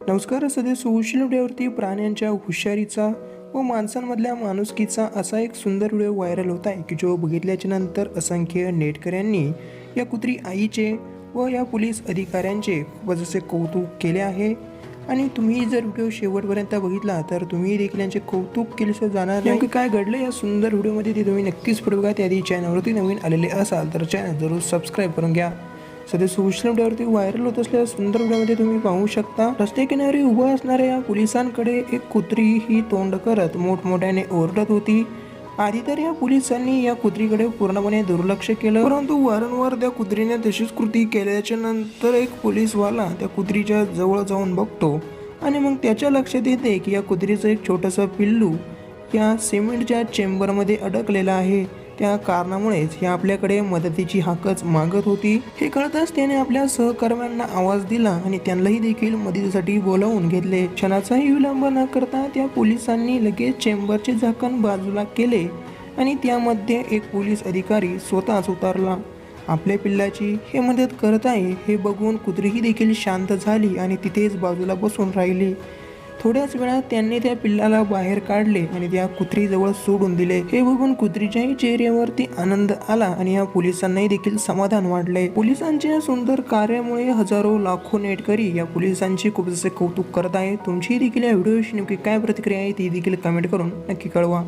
नमस्कार सध्या सोशल मीडियावरती प्राण्यांच्या हुशारीचा व माणसांमधल्या माणुसकीचा असा एक सुंदर व्हिडिओ व्हायरल होत आहे की जो बघितल्याच्या नंतर असंख्य नेटकऱ्यांनी या कुत्री आईचे व या पोलीस अधिकाऱ्यांचे खूपच असे कौतुक केले आहे. आणि तुम्ही जर व्हिडिओ शेवटपर्यंत बघितला तर तुम्ही देखील यांचे कौतुक केल्याशिवाय जाणार नाही. नेमकं काय घडलं या सुंदर व्हिडिओमध्ये ते तुम्ही नक्कीच पुढे बघा. त्याआधी चॅनलवरती नवीन आलेले असाल तर चॅनल जरूर सबस्क्राईब करून घ्या. सध्या सोशल मीडियावरती व्हायरल होत असलेल्या सुंदर व्हिडिओमध्ये तुम्ही पाहू शकता. रस्ते किनारी उभा असणाऱ्या या पोलिसांकडे एक कुत्री ही तोंड करत मोठमोठ्याने ओरडत होती. आधी तर या पोलिसांनी या कुत्रीकडे पूर्णपणे दुर्लक्ष केलं. परंतु वारंवार त्या कुत्रीने तशीच कृती केल्याच्यानंतर एक पोलीसवाला त्या कुत्रीच्या जवळ जाऊन बघतो आणि मग त्याच्या लक्षात येते की या कुत्रीचं एक छोटंसं पिल्लू या सिमेंटच्या चेंबरमध्ये अडकलेला आहे. त्या कारणामुळेच ही आपल्याकडे मदतीची हाकच मागत होती. हे कळताच त्याने आपल्या सहकर्म्यांना आवाज दिला आणि त्यांनाही देखील मदतीसाठी बोलावून घेतले. क्षणाचाही विलंब न करता त्या पोलिसांनी लगेच चेंबरचे झाकण बाजूला केले आणि त्यामध्ये एक पोलीस अधिकारी स्वतःच उतरला. आपल्या पिल्लाची हे मदत करत आहे हे बघून कुत्रीही देखील शांत झाली आणि तिथेच बाजूला बसून राहिली. थोड्याच वेळात त्यांनी त्या पिल्लाला बाहेर काढले आणि त्या कुत्रीजवळ सोडून दिले. हे बघून कुत्रीच्याही चेहऱ्यावरती आनंद आला आणि या पोलिसांनाही देखील समाधान वाढले पोलिसांच्या या सुंदर कार्यामुळे हजारो लाखो नेटकरी या पोलिसांची खूप जसे कौतुक करत आहे. तुमची देखील या व्हिडिओशी नेमकी काय प्रतिक्रिया आहे ती देखील कमेंट करून नक्की कळवा.